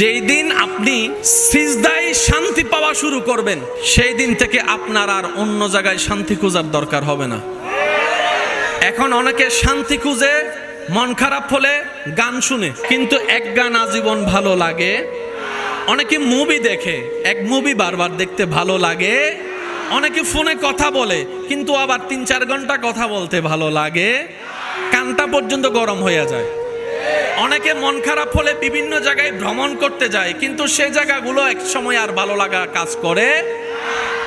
যেই দিন আপনি সিজদায় শান্তি পাওয়া শুরু করবেন, সেই দিন থেকে আপনার আর অন্য জায়গায় শান্তি খোঁজার দরকার হবে না। এখন অনেকে শান্তি খুঁজে, মন খারাপ হলে গান শুনে, কিন্তু এক গান আজীবন ভালো লাগে। অনেকে মুভি দেখে, এক মুভি বারবার দেখতে ভালো লাগে। অনেকে ফোনে কথা বলে, কিন্তু আবার তিন চার ঘণ্টা কথা বলতে ভালো লাগে। কানটা পর্যন্ত গরম হয়ে যায়। অনেকে মন খারাপ হলে বিভিন্ন জায়গায় ভ্রমণ করতে যায়, কিন্তু সে জায়গাগুলো এক সময় আর ভালো লাগা কাজ করে।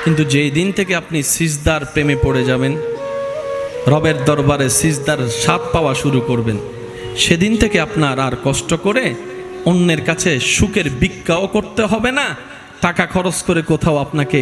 কিন্তু যেই দিন থেকে আপনি সিজদার প্রেমে পড়ে যাবেন, রবের দরবারে সিজদার স্বাদ পাওয়া শুরু করবেন, সেদিন থেকে আপনার আর কষ্ট করে অন্যের কাছে সুখের ভিক্ষাও করতে হবে না, টাকা খরচ করে কোথাও আপনাকে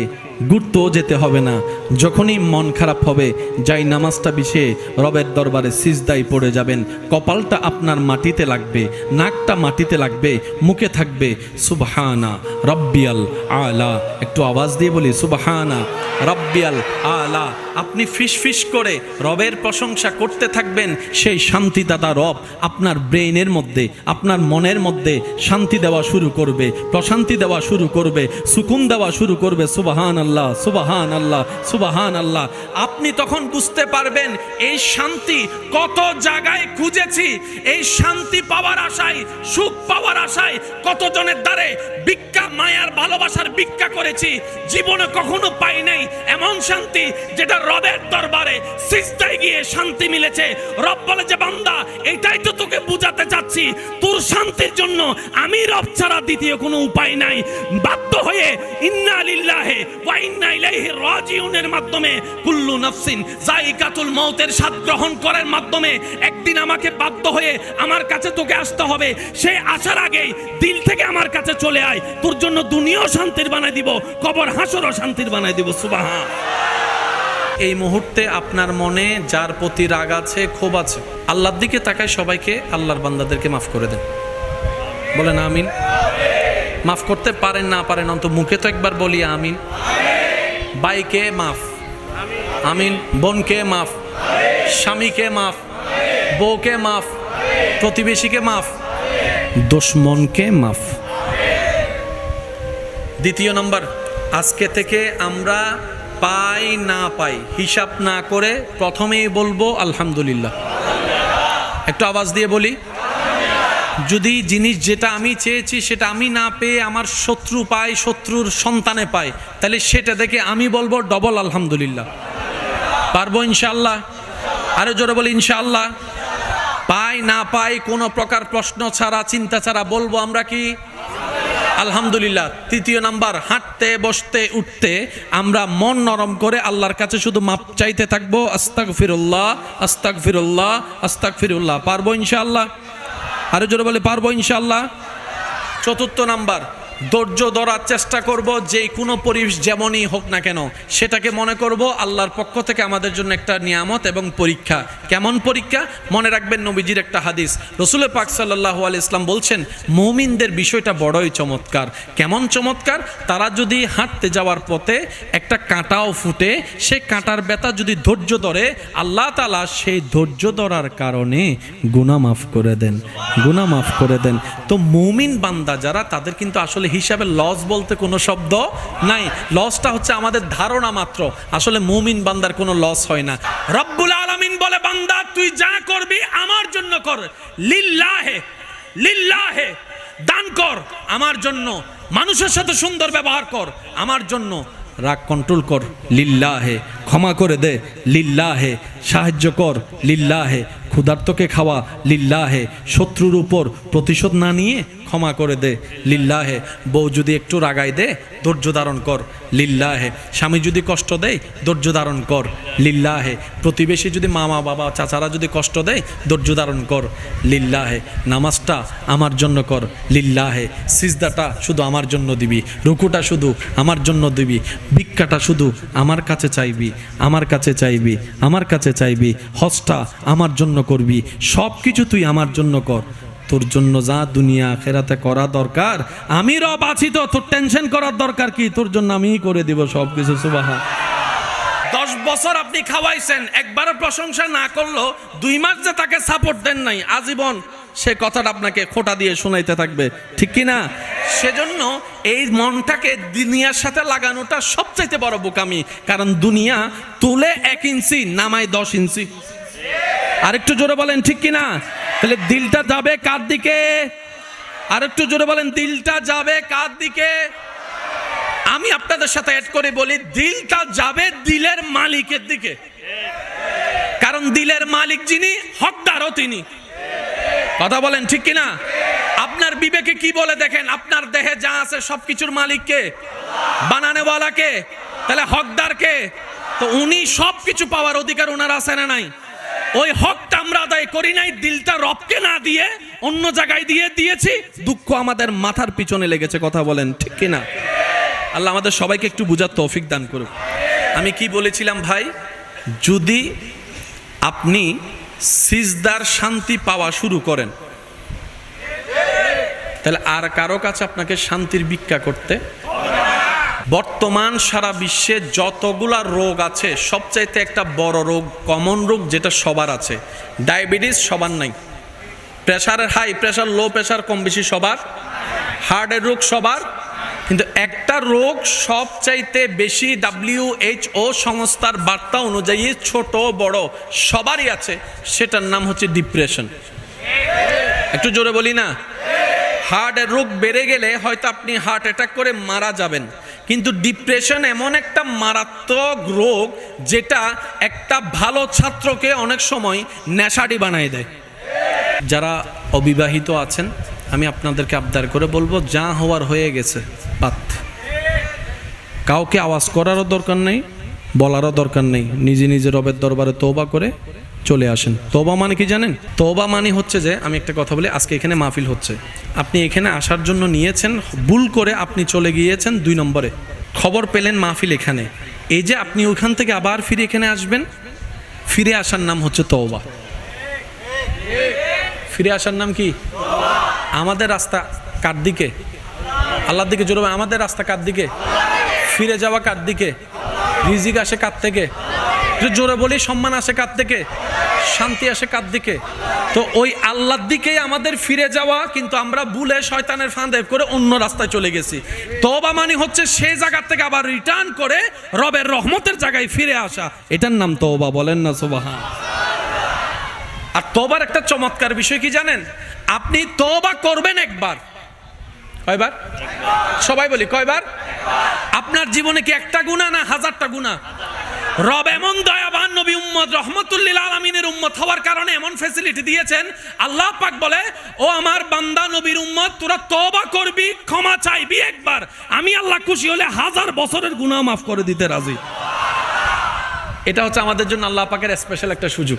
ঘুরতেও যেতে হবে না। যখনই মন খারাপ হবে, যাই নামাজটা বিষে রবের দরবারে সিজদাই পড়ে যাবেন। কপালটা আপনার মাটিতে লাগবে, নাকটা মাটিতে লাগবে, মুখে থাকবে। সুবহানা রব্বিয়াল আলা। একটু আওয়াজ দিয়ে বলি, সুবহানা রব্বিয়াল আলা। আপনি ফিস ফিস করে রবের প্রশংসা করতে থাকবেন, সেই শান্তিদাতা রব আপনার ব্রেইনের মধ্যে, আপনার মনের মধ্যে শান্তি দেওয়া শুরু করবে, প্রশান্তি দেওয়া শুরু করবে, সুকুন দেওয়া শুরু করবে সুবাহান আল্লাহ সুবাহান আল্লাহ সুবাহান আল্লাহ আপনি তখন বুঝতে পারবেন, এই শান্তি কত জায়গায় খুঁজেছি, এই শান্তি পাওয়ার আশায়, সুখ পাওয়ার আশায় কতজনের দ্বারে ভিক্ষা, মায়ার ভালোবাসার ভিক্ষা করেছি, জীবনে কখনো পাই নাই। এমন শান্তি যেটা রবের দরবারে সিজদায় গিয়ে শান্তি মিলেছে। রব বলে যে, বান্দা, এটাই তো তোকে বুঝাতে চাচ্ছি। তোর শান্তির জন্য আমি রব ছাড়া দ্বিতীয় কোনো উপায় নাই। বাধ্য হয়ে ইন্না লিল্লাহে ওয়া ইন্না ইলাইহি তোর জন্য দুনিয়াও শান্তির বানাই দিব, কবর হাসরও শান্তির বানাই দিব সুবাহা এই মুহূর্তে আপনার মনে যার প্রতি রাগ আছে, ক্ষোভ আছে, আল্লাহর দিকে তাকায় সবাইকে আল্লাহর বান্দাদেরকে মাফ করে দেন। বলেন আমিন। মাফ করতে পারেন, না পারেন অন্ত মুখে তো একবার বলি, আমিন। বাইকে মাফ, আমিন। বোনকে মাফ, স্বামীকে মাফ, বউকে মাফ, প্রতিবেশীকে মাফ, দুশ্মনকে মাফ। দ্বিতীয় নম্বর, আজকে থেকে আমরা পাই, না পাই, হিসাব না করে প্রথমেই বলব আলহামদুলিল্লাহ। একটু আওয়াজ দিয়ে বলি যদি জিনিস যেটা আমি চেয়েছি, সেটা আমি না পেয়ে আমার শত্রু পায়, শত্রুর সন্তানে পায়, তাহলে সেটা দেখে আমি বলব ডবল আলহামদুলিল্লাহ। পারব ইনশাল্লাহ আরও জোরে বলি ইনশাল্লাহ পাই না পাই কোনো প্রকার প্রশ্ন ছাড়া, চিন্তা ছাড়া বলব আমরা কি? আলহামদুলিল্লাহ। তৃতীয় নাম্বার, হাঁটতে, বসতে, উঠতে আমরা মন নরম করে আল্লাহর কাছে শুধু মাপ চাইতে থাকব আস্তাক ফিরুল্লাহ আস্তাক ফিরুল্লাহ আস্তাক ফিরুল্লাহ পারব ইনশাআল্লাহ? আরও জোরে বলে পারব ইনশাল্লাহ চতুর্থ নাম্বার। ধৈর্য ধরার চেষ্টা করব, যে কোনো পরিবেশ যেমনই হোক না কেন, সেটাকে মনে করব আল্লাহর পক্ষ থেকে আমাদের জন্য একটা নিয়ামত এবং পরীক্ষা। কেমন পরীক্ষা? মনে রাখবেন নবীজির একটা হাদিস। রসুল পাক সাল্লাহ আল ইসলাম বলছেন, মৌমিনদের বিষয়টা বড়ই চমৎকার। কেমন চমৎকার? তারা যদি হাঁটতে যাওয়ার পথে একটা কাঁটাও ফুটে, সে কাঁটার ব্যথা যদি ধৈর্য ধরে, আল্লাহ তালা সেই ধৈর্য ধরার কারণে গুণা মাফ করে দেন। গুণা মাফ করে দেন। তো মৌমিন বান্দা যারা, তাদের কিন্তু আসলে হিসাবে লস বলতে কোনো শব্দ নাই। লসটা হচ্ছে আমাদের ধারণা মাত্র। আসলে মুমিন বান্দার কোনো লস হয় না। রব্বুল আলমিন বলে, বান্দা, তুই যা করবি আমার জন্য কর। লিল্লাহে লিল্লাহে, দান কর। আমার জন্য। মানুষের সাথে সুন্দর ব্যবহার কর। আমার জন্য। রাগ কন্ট্রোল কর, লিল্লাহে। ক্ষমা করে দে, লিল্লাহে। সাহায্য কর, লিল্লাহে। ক্ষুধার্তকে খাওয়া, লিল্লাহে। শত্রুর উপর প্রতিশোধ না নিয়ে ক্ষমা করে দে, লিল্লাহে। বউ যদি একটু রাগাই দে, ধৈর্য ধারণ কর, লিল্লাহে। স্বামী যদি কষ্ট দেয়, ধৈর্য ধারণ কর, লিল্লাহে। প্রতিবেশী যদি মামা, বাবা, চাচারা যদি কষ্ট দেয়, ধৈর্য ধারণ কর, লিল্লাহে। নামাজটা আমার জন্য কর, লিল্লাহে। সিজদাটা শুধু আমার জন্য দিবি, রুকুটা শুধু আমার জন্য দিবি। ভিক্ষাটা শুধু আমার কাছে চাইবি, আমার কাছে চাইবি, আমার কাছে চাইবি, হজটা আমার জন্য করবি সব কিছু তুই আমার জন্য কর। তোর জন্য যা দুনিয়া খেরাতে করা দরকার, আমি রব আছি তো, তোর টেনশন করার দরকার কি? তোর জন্য আমিই করে দিব সব কিছু সুবাহা দশ বছর আপনি খাওয়াইছেন একবারও প্রশংসা না করল দুই মাস যে তাকে সাপোর্ট দেন নাই, আজীবন সে কথাটা আপনাকে খোটা দিয়ে শোনাইতে থাকবে। ঠিক কি না সেজন্য এই মনটাকে দুনিয়ার সাথে লাগানোটা সবচাইতে বড় বোকামি। কারণ দুনিয়া তুলে এক ইঞ্চি, নামায় দশ ইঞ্চি। আরেকটু জোরে বলেন, ঠিক কি না তাহলে দিলটা যাবে কার দিকে? আরেকটু জোরে বলেন, দিলটা যাবে কার দিকে? আমি আপনাদের সাথে অ্যাড করে বলি, দিলটা যাবে দিলের মালিকের দিকে। কারণ দিলের মালিক যিনি, হকদারও তিনি। কথা বলেন, ঠিক কিনা? আপনার বিবেকে কি বলে দেখেন? আপনার দেহে যা আছে সবকিছুর মালিককে, বানানেওয়ালাকে, তাহলে হকদারকে। তো উনি সবকিছু পাওয়ার অধিকার ওনার আছে না নাই? ওই হকটা আমরা আদায় করি নাই, দিলটা রবকে না দিয়ে অন্য জায়গায় দিয়ে দিয়েছি, দুঃখ আমাদের মাথার পিছনে লেগেছে, কথা বলেন, ঠিক কিনা? আল্লাহ আমাদের সবাইকে একটু বুঝার তৌফিক দান করুক। আমি কি বলেছিলাম ভাই? যদি আপনি সিজদার শান্তি পাওয়া শুরু করেন তাহলে আর কারও কাছে আপনাকে শান্তির ভিক্ষা করতে? বর্তমান সারা বিশ্বে যতগুলা রোগ আছে, সবচাইতে একটা বড় রোগ কমন রোগ যেটা সবার আছে ডায়াবেটিস সবার নাই। প্রেশারের হাই প্রেশার লো প্রেশার কম বেশি সবার হার্টের রোগ সবার, কিন্তু একটা রোগ সবচাইতে বেশি ডাব্লিউ এইচ ও সংস্থার বার্তা অনুযায়ী ছোট, বড় সবারই আছে, সেটার নাম হচ্ছে ডিপ্রেশন একটু জোরে বলি না? হার্টের রোগ বেড়ে গেলে হয়তো আপনি হার্ট অ্যাটাক করে মারা যাবেন। কিন্তু ডিপ্রেশন এমন একটা মারাত্মক রোগ যেটা একটা ভালো ছাত্রকে অনেক সময় নেশাটি বানায় দেয়। যারা অবিবাহিত আছেন, আমি আপনাদেরকে আবদার করে বলব, যা হওয়ার হয়ে গেছে পাত কাউকে আওয়াজ করারও দরকার নেই, বলারও দরকার নেই। নিজে নিজে রবের দরবারে তৌবা করে চলে আসেন। তৌবা মানে কি জানেন? তৌবা মানে হচ্ছে যে, আমি একটা কথা বলি, আজকে এখানে মাহফিল হচ্ছে। আপনি এখানে আসার জন্য নিয়েছেন, ভুল করে আপনি চলে গিয়েছেন দুই নম্বরে। খবর পেলেন মাহফিল এখানে। এই যে আপনি ওইখান থেকে আবার ফিরে এখানে আসবেন, ফিরে আসার নাম হচ্ছে তৌবা ফিরে আসার নাম কি? আমাদের রাস্তা কার দিকে? আল্লাহর দিকে জোরে আমাদের রাস্তা কার দিকে? ফিরে যাওয়া কার দিকে? রিজিক আসে কার থেকে? একটু জোরে বলি, সম্মান আসে কার থেকে শান্তি আসে কার দিকে? তো ওই আল্লাহর দিকেই আমাদের ফিরে যাওয়া, কিন্তু আমরা ভুলে শয়তানের ফাঁদে করে অন্য রাস্তায় চলে গেছি। তবা মানে হচ্ছে সেই জায়গা থেকে আবার রিটার্ন করে রবের রহমতের জায়গায় ফিরে আসা। এটার নাম তওবা, বলেন না সুবাহা আর তোবার একটা চমৎকার বিষয় কি জানেন? আপনি তোবা করবেন একবার। কয়বার? সবাই বলি, কয়বার? আপনার জীবনে কি একটা গুণা না হাজারটা গুণা রব এমন দয়াবান নবী উম্মত, রহমতুল্লিল আলমিনের উম্মত হওয়ার কারণে এমন ফেসিলিটি দিয়েছেন। আল্লাহ পাক বলে, ও আমার বান্দা নবীর উম্মত, তোরা তবা করবি, ক্ষমা চাইবি একবার। আমি আল্লাহ খুশি হলে হাজার বছরের গুনাহ মাফ করে দিতে রাজি। এটা হচ্ছে আমাদের জন্য আল্লাহ পাকের স্পেশাল একটা সুযোগ।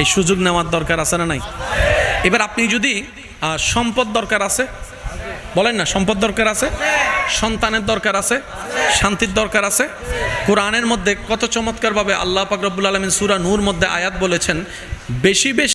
এই সুযোগ নেওয়ার দরকার আছে না নাই? এবার আপনি যদি সম্পদ দরকার আছে বলেন না, সম্পদ দরকার আছে? সন্তানের দরকার আছে? শান্তির দরকার আছে? কোরআনের মধ্যে কত চমৎকারভাবে আল্লাহ পাক আলমিন সুরা নূর মধ্যে আয়াত বলেছেন, বেশি বেশি